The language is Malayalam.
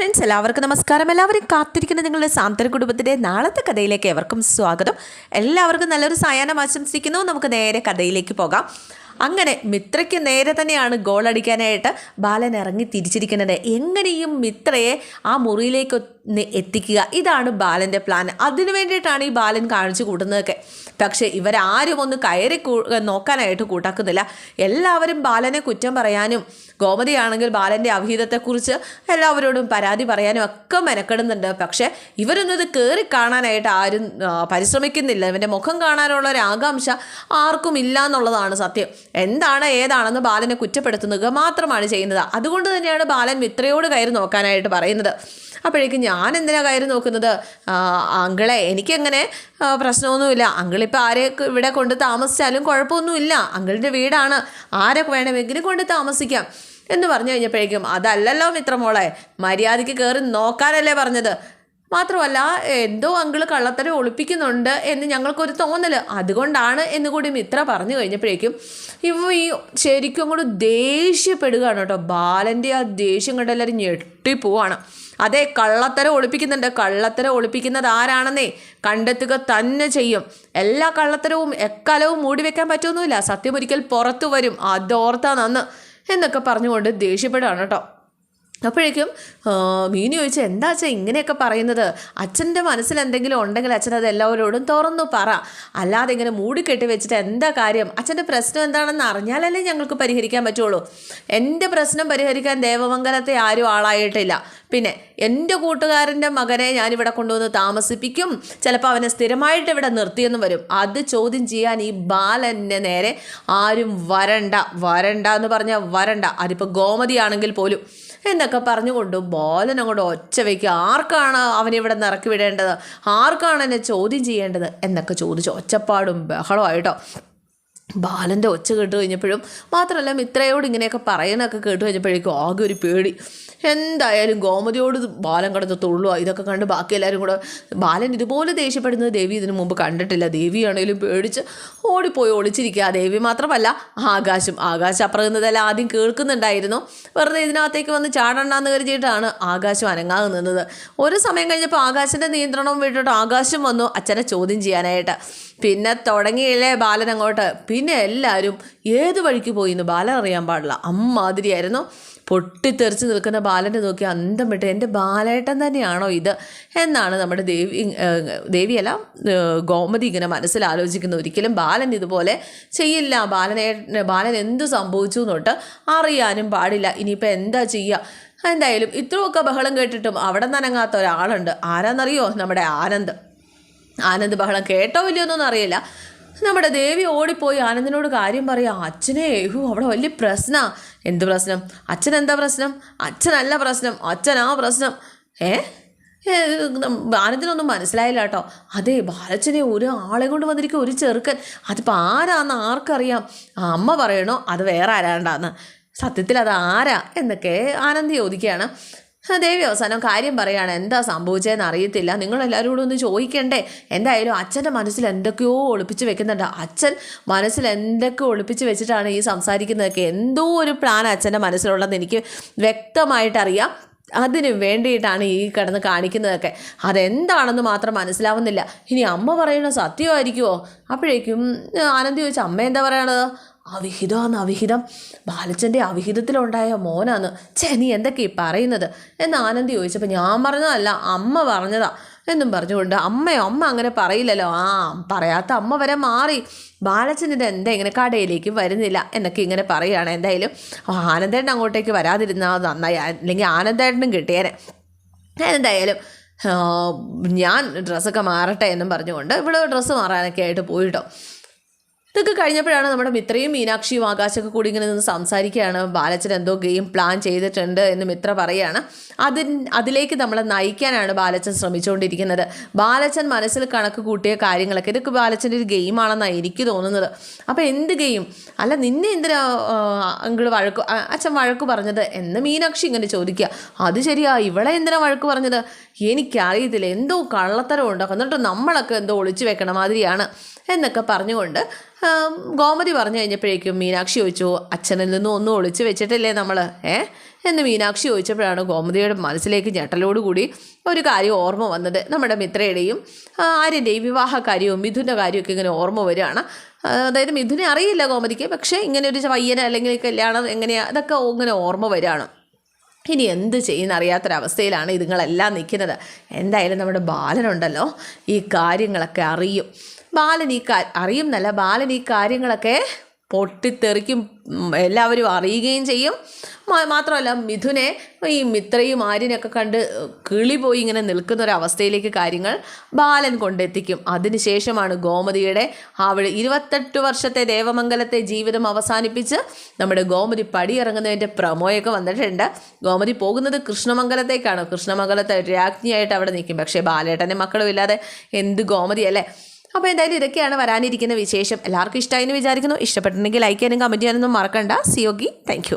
ഫ്രണ്ട്സ് എല്ലാവർക്കും നമസ്കാരം. എല്ലാവരും കാത്തിരിക്കുന്ന നിങ്ങളുടെ സാന്തര കുടുംബത്തിന്റെ നാളത്തെ കഥയിലേക്ക് എവർക്കും സ്വാഗതം. എല്ലാവർക്കും നല്ലൊരു സായാഹ്നം ആശംസിക്കുന്നു. നമുക്ക് നേരെ കഥയിലേക്ക് പോകാം. അങ്ങനെ മിത്രയ്ക്ക് നേരെ തന്നെയാണ് ഗോൾ അടിക്കാനായിട്ട് ബാലൻ ഇറങ്ങി തിരിച്ചിരിക്കുന്നത്. എങ്ങനെയും മിത്രയെ ആ മുറിയിലേക്ക് എത്തിക്കുക. ഇതാണ് ബാലന്റെ പ്ലാൻ അതിനു വേണ്ടിയിട്ടാണ് ഈ ബാലൻ കാണിച്ചു കൂട്ടുന്നതൊക്കെ. പക്ഷേ ഇവരാരും ഒന്ന് കയറി നോക്കാനായിട്ട് കൂട്ടാക്കുന്നില്ല. എല്ലാവരും ബാലനെ കുറ്റം പറയാനും ഗോമതിയാണെങ്കിൽ ബാലന്റെ അവിഹിതത്തെക്കുറിച്ച് എല്ലാവരോടും പരാതി പറയാനും ഒക്കെ മെനക്കെടുന്നുണ്ട്. പക്ഷേ ഇവരൊന്നും ഇത് കയറി കാണാനായിട്ട് ആരും പരിശ്രമിക്കുന്നില്ല. ഇവന്റെ മുഖം കാണാനുള്ള ഒരു ആകാംക്ഷ ആർക്കും ഇല്ല എന്നുള്ളതാണ് സത്യം. എന്താണ് ഏതാണെന്ന് ബാലനെ കുറ്റപ്പെടുത്തുന്നത് മാത്രമാണ് ചെയ്യുന്നത്. അതുകൊണ്ട് തന്നെയാണ് ബാലൻ മിത്രയോട് കയറി നോക്കാനായിട്ട് പറയുന്നത്. അപ്പോഴേക്കും ഞാൻ എന്തിനാ കയറി നോക്കുന്നത്? അങ്കിളെ എനിക്കങ്ങനെ പ്രശ്നമൊന്നുമില്ല. അങ്കിളിപ്പോൾ ആരെ ഇവിടെ കൊണ്ട് താമസിച്ചാലും കുഴപ്പമൊന്നുമില്ല. അങ്കിളിന്റെ വീടാണ്. ആരെ വേണമെങ്കിലും കൊണ്ട് താമസിക്കാം എന്ന് പറഞ്ഞു കഴിഞ്ഞപ്പോഴേക്കും അതല്ലല്ലോ മിത്രമോളെ മര്യാദയ്ക്ക് കയറി നോക്കാനല്ലേ പറഞ്ഞത്? മാത്രമല്ല എന്തോ അങ്കിൾ കള്ളത്തരം ഒളിപ്പിക്കുന്നുണ്ട് എന്ന് ഞങ്ങൾക്കൊരു തോന്നൽ അതുകൊണ്ടാണ് എന്ന് കൂടി മിത്ര പറഞ്ഞു കഴിഞ്ഞപ്പോഴേക്കും ഇവ ഈ ശരിക്കും കൂടി ദേഷ്യപ്പെടുകയാണ് കേട്ടോ. ബാലന്റെ ആ ദേഷ്യം കണ്ട് എല്ലാവരും ഞെട്ടിപ്പോവാണ്. അതെ കള്ളത്തരം ഒളിപ്പിക്കുന്നുണ്ട്. കള്ളത്തരം ഒളിപ്പിക്കുന്നത് ആരാണെന്നേ? കണ്ടെത്തുക തന്നെ ചെയ്യും. എല്ലാ കള്ളത്തരവും എക്കാലവും മൂടി വെക്കാൻ പറ്റുമൊന്നുമില്ല സത്യം ഒരിക്കൽ പുറത്തു വരും. അതോർത്താ നന്ന്. എന്നൊക്കെ പറഞ്ഞുകൊണ്ട് ദേഷ്യപ്പെടുകയാണ് കേട്ടോ. അപ്പോഴേക്കും മീനു ചോദിച്ചാൽ എന്താ അച്ഛൻ ഇങ്ങനെയൊക്കെ പറയുന്നത്? അച്ഛന്റെ മനസ്സിൽ എന്തെങ്കിലും ഉണ്ടെങ്കിൽ അച്ഛൻ അത് എല്ലാവരോടും തുറന്നു പറ. അല്ലാതെ ഇങ്ങനെ മൂടിക്കെട്ടി വെച്ചിട്ട് എന്താ കാര്യം? അച്ഛന്റെ പ്രശ്നം എന്താണെന്ന് അറിഞ്ഞാലല്ലേ ഞങ്ങൾക്ക് പരിഹരിക്കാൻ പറ്റുള്ളൂ. എന്റെ പ്രശ്നം പരിഹരിക്കാൻ ദേവമംഗലത്തെ ആരും ആളായിട്ടില്ല. പിന്നെ എന്റെ കൂട്ടുകാരന്റെ മകനെ ഞാനിവിടെ കൊണ്ടുവന്ന് താമസിപ്പിക്കും. ചിലപ്പോൾ അവനെ സ്ഥിരമായിട്ട് ഇവിടെ നിർത്തിയെന്ന് വരും. അത് ചോദ്യം ചെയ്യാൻ ഈ ബാലന്റെ നേരെ ആരും വരണ്ട. വരണ്ട എന്ന് പറഞ്ഞാൽ വരണ്ട. അതിപ്പോൾ ഗോമതിയാണെങ്കിൽ പോലും എന്നൊക്കെ പറഞ്ഞുകൊണ്ട് ബാലൻ അങ്ങോട്ട് ഒച്ച വയ്ക്കുക ആർക്കാണ് അവനിവിടെ നിന്ന് ഇറക്കി വിടേണ്ടത്? ആർക്കാണ് എന്നെ ചോദ്യം ചെയ്യേണ്ടത്? എന്നൊക്കെ ചോദിച്ചു ഒച്ചപ്പാടും ബഹളമായിട്ടോ ബാലന്റെ ഒച്ച കേട്ട് കഴിഞ്ഞപ്പോഴും മാത്രമല്ല മിത്രയോട് ഇങ്ങനെയൊക്കെ പറയുന്നൊക്കെ കേട്ട് കഴിഞ്ഞപ്പോഴേക്കും ആകെ ഒരു പേടി. എന്തായാലും ഗോമതിയോട് ബാലം ബാലൻ കിടന്ന് തുള്ളുക ഇതൊക്കെ കണ്ട് ബാക്കി എല്ലാവരും കൂടെ ബാലൻ ഇതുപോലെ ദേഷ്യപ്പെടുന്നത് ദേവി ഇതിനു മുമ്പ് കണ്ടിട്ടില്ല. ദേവിയാണേലും പേടിച്ച് ഓടിപ്പോയി ഒളിച്ചിരിക്കുക. ദേവി മാത്രമല്ല ആകാശം. ആകാശം അപ്പുറകുന്നതെല്ലാം ആദ്യം കേൾക്കുന്നുണ്ടായിരുന്നു. വെറുതെ ഇതിനകത്തേക്ക് വന്ന് ചാടണ്ടെന്ന് കരുതിയിട്ടാണ് ആകാശം അനങ്ങാതെ നിന്നത്. ഒരു സമയം കഴിഞ്ഞപ്പോൾ ആകാശന്റെ നിയന്ത്രണവും വിട്ടിട്ട് ആകാശം വന്നു അച്ഛനെ ചോദ്യം ചെയ്യാനായിട്ട്. പിന്നെ തുടങ്ങിയില്ലേ ബാലൻ അങ്ങോട്ട്? പിന്നെ എല്ലാവരും ഏത് വഴിക്ക് പോയി എന്ന് ബാലൻ അറിയാൻ പാടില്ല. അമ്മാതിരിയായിരുന്നു. പൊട്ടിത്തെറിച്ച് നിൽക്കുന്ന ബാലനെ നോക്കി അന്തം വിട്ട് എന്റെ ബാലേട്ടൻ തന്നെയാണോ ഇത്? എന്നാണ് നമ്മുടെ ദേവി ദേവിയല്ല ഗോമതി ഇങ്ങനെ മനസ്സിൽ ആലോചിക്കുന്ന. ഒരിക്കലും ബാലൻ ഇതുപോലെ ചെയ്യില്ല. ബാലനെ ബാലൻ എന്ത് സംഭവിച്ചു എന്നോട്ട് അറിയാനും പാടില്ല. ഇനിയിപ്പോൾ എന്താ ചെയ്യുക എന്തായാലും ഇത്രയൊക്കെ ബഹളം കേട്ടിട്ടും അവിടെ നനങ്ങാത്ത ഒരാളുണ്ട്. ആരാന്നറിയോ? നമ്മുടെ ആനന്ദ്. ആനന്ദ് ബഹളം കേട്ടോ ഇല്ലയോ എന്നൊന്നും അറിയില്ല. നമ്മുടെ ദേവി ഓടിപ്പോയി. ആനന്ദനോട് കാര്യം പറയാം. അച്ഛനെ ഏഹു അവിടെ വലിയ പ്രശ്നമാണ് എന്ത് പ്രശ്നം? അച്ഛൻ എന്താ പ്രശ്നം? അച്ഛനല്ല പ്രശ്നം. അച്ഛനാ പ്രശ്നം. ഏ? ആനന്ദനൊന്നും മനസ്സിലായില്ല കേട്ടോ. അതെ ബാലച്ചനെ ഒരു ആളെ കൊണ്ട് വന്നിരിക്കും ഒരു ചെറുക്കൻ. അതിപ്പോൾ ആരാന്ന് ആർക്കറിയാം? അമ്മ പറയണോ? അത് വേറെ ആരാണ്ടാന്ന്. സത്യത്തിൽ അത് ആരാ? എന്നൊക്കെ ആനന്ദ് ചോദിക്കുകയാണ്. ദേവി അവസാനം കാര്യം പറയാണ് എന്താ സംഭവിച്ചതെന്ന് അറിയത്തില്ല. നിങ്ങളെല്ലാവരും കൂടെ ഒന്ന് ചോദിക്കണ്ടേ? എന്തായാലും അച്ഛന്റെ മനസ്സിൽ എന്തൊക്കെയോ ഒളിപ്പിച്ച് വെക്കുന്നുണ്ട്. അച്ഛൻ മനസ്സിൽ എന്തൊക്കെ ഒളിപ്പിച്ച് വെച്ചിട്ടാണ് ഈ സംസാരിക്കുന്നതൊക്കെ? എന്തോ ഒരു പ്ലാൻ അച്ഛന്റെ മനസ്സിലുള്ളതെന്ന് എനിക്ക് വ്യക്തമായിട്ടറിയാം. അതിന് വേണ്ടിയിട്ടാണ് ഈ കിടന്ന് കാണിക്കുന്നതൊക്കെ. അതെന്താണെന്ന് മാത്രം മനസ്സിലാവുന്നില്ല. ഇനി അമ്മ പറയുന്ന സത്യമായിരിക്കുമോ അപ്പോഴേക്കും ആനന്ദി ചോദിച്ചു അമ്മ എന്താ പറയണത്? അവിഹിതമാണ് അവിഹിതം. ബാലച്ചന്റെ അവിഹിതത്തിലുണ്ടായ മോനാന്ന് ചേ നീ എന്തൊക്കെ ഈ പറയുന്നത്? എന്ന് ആനന്ദി ചോദിച്ചപ്പോൾ ഞാൻ പറഞ്ഞതല്ല അമ്മ പറഞ്ഞതാ. എന്നും പറഞ്ഞുകൊണ്ട് അമ്മയോ അമ്മ അങ്ങനെ പറയില്ലല്ലോ. ആ പറയാത്ത അമ്മ വരെ മാറി. ബാലച്ചൻ ഇത് എന്താ ഇങ്ങനെ കടയിലേക്ക് വരുന്നില്ല? എന്നൊക്കെ ഇങ്ങനെ പറയുകയാണ് എന്തായാലും. ആനന്ദേട്ടൻ അങ്ങോട്ടേക്ക് വരാതിരുന്നാൽ നന്നായി. അല്ലെങ്കിൽ ആനന്ദേട്ടനും കിട്ടിയേനെ. എന്തായാലും ഞാൻ ഡ്രസ്സൊക്കെ മാറട്ടെ എന്നും പറഞ്ഞുകൊണ്ട് ഇവിടെ ഡ്രസ്സ് മാറാനൊക്കെ ആയിട്ട് പോയിട്ടോ. ഇതൊക്കെ കഴിഞ്ഞപ്പോഴാണ് നമ്മുടെ മിത്രയും മീനാക്ഷിയും ആകാശമൊക്കെ കൂടി ഇങ്ങനെ നിന്ന് സംസാരിക്കുകയാണ്. ബാലച്ചൻ എന്തോ ഗെയിം പ്ലാൻ ചെയ്തിട്ടുണ്ട് എന്ന് മിത്ര പറയുകയാണ് അതിൻ അതിലേക്ക് നമ്മളെ നയിക്കാനാണ് ബാലച്ചൻ ശ്രമിച്ചുകൊണ്ടിരിക്കുന്നത്. ബാലച്ചൻ മനസ്സിൽ കണക്ക് കൂട്ടിയ കാര്യങ്ങളൊക്കെ ഇതൊക്കെ ബാലച്ചന്റെ ഒരു ഗെയിമാണെന്നാണ് എനിക്ക് തോന്നുന്നത്. അപ്പോൾ എന്ത് ഗെയിം? അല്ല നിന്നെ എന്തിനാ അങ്കിൾ വഴക്ക് അച്ഛൻ വഴക്ക് പറഞ്ഞത്? എന്ന് മീനാക്ഷി ഇങ്ങനെ ചോദിക്കുക. അത് ശരിയാ ഇവളെ എന്തിനാ വഴക്ക് പറഞ്ഞത്? എനിക്കറിയത്തില്ല എന്തോ കള്ളത്തരം ഉണ്ടാക്കും. എന്നിട്ട് നമ്മളൊക്കെ എന്തോ ഒളിച്ചു വെക്കണ മാതിരിയാണ്. എന്നൊക്കെ പറഞ്ഞുകൊണ്ട് ഗോമതി പറഞ്ഞു കഴിഞ്ഞപ്പോഴേക്കും മീനാക്ഷി ചോദിച്ചു അച്ഛനിൽ നിന്നും ഒന്നും ഒളിച്ചു വെച്ചിട്ടില്ലേ നമ്മൾ ഏ? എന്ന് മീനാക്ഷി ചോദിച്ചപ്പോഴാണ് ഗോമതിയുടെ മനസ്സിലേക്ക് ഞെട്ടലോടുകൂടി ഒരു കാര്യം ഓർമ്മ വന്നത്. നമ്മുടെ മിത്രയുടെയും ആര്യന്റെയും വിവാഹ കാര്യവും മിഥുന്റെ കാര്യമൊക്കെ ഇങ്ങനെ ഓർമ്മ വരികയാണ്. അതായത് മിഥുനെ അറിയില്ല ഗോമതിക്ക് പക്ഷേ ഇങ്ങനെ ഒരു പയ്യനെ അല്ലെങ്കിൽ കല്യാണം എങ്ങനെയാ അതൊക്കെ ഇങ്ങനെ ഓർമ്മ വരികയാണ്. ഇനി എന്ത് ചെയ്യുന്ന അറിയാത്തൊരവസ്ഥയിലാണ് ഇതുങ്ങളെല്ലാം നിൽക്കുന്നത്. എന്തായാലും നമ്മുടെ ബാലനുണ്ടല്ലോ ഈ കാര്യങ്ങളൊക്കെ അറിയും. ബാലൻ ഈ കാ അറിയും എന്നല്ല ബാലൻ ഈ കാര്യങ്ങളൊക്കെ പൊട്ടിത്തെറിക്കും എല്ലാവരും അറിയുകയും ചെയ്യും. മാത്രമല്ല മിഥുനെ ഈ മിത്രയും ആര്യനൊക്കെ കണ്ട് കിളി പോയി ഇങ്ങനെ നിൽക്കുന്ന ഒരു അവസ്ഥയിലേക്ക് കാര്യങ്ങൾ ബാലൻ കൊണ്ടെത്തിക്കും. അതിനുശേഷമാണ് ഗോമതിയുടെ അവിടെ ഇരുപത്തെട്ട് വർഷത്തെ ദേവമംഗലത്തെ ജീവിതം അവസാനിപ്പിച്ച് നമ്മുടെ ഗോമതി പടിയിറങ്ങുന്നതിന്റെ പ്രമോയൊക്കെ വന്നിട്ടുണ്ട്. ഗോമതി പോകുന്നത് കൃഷ്ണമംഗലത്തേക്കാണ്. കൃഷ്ണമംഗലത്തെ രാജ്ഞിയായിട്ട് അവിടെ നിൽക്കും. പക്ഷേ ബാലേട്ടന്റെ മക്കളും ഇല്ലാതെ എന്ത് ഗോമതി അല്ലേ അപ്പോൾ എന്തായാലും ഇതൊക്കെയാണ് വരാനിരിക്കുന്ന വിശേഷം. എല്ലാവർക്കും ഇഷ്ടമായി എന്ന് വിചാരിക്കുന്നു. ഇഷ്ടപ്പെട്ടിട്ടുണ്ടെങ്കിൽ ലൈക്ക് ചെയ്യാനും കമന്റ് ചെയ്യാനൊന്നും മറക്കണ്ട. സിയോഗി താങ്ക്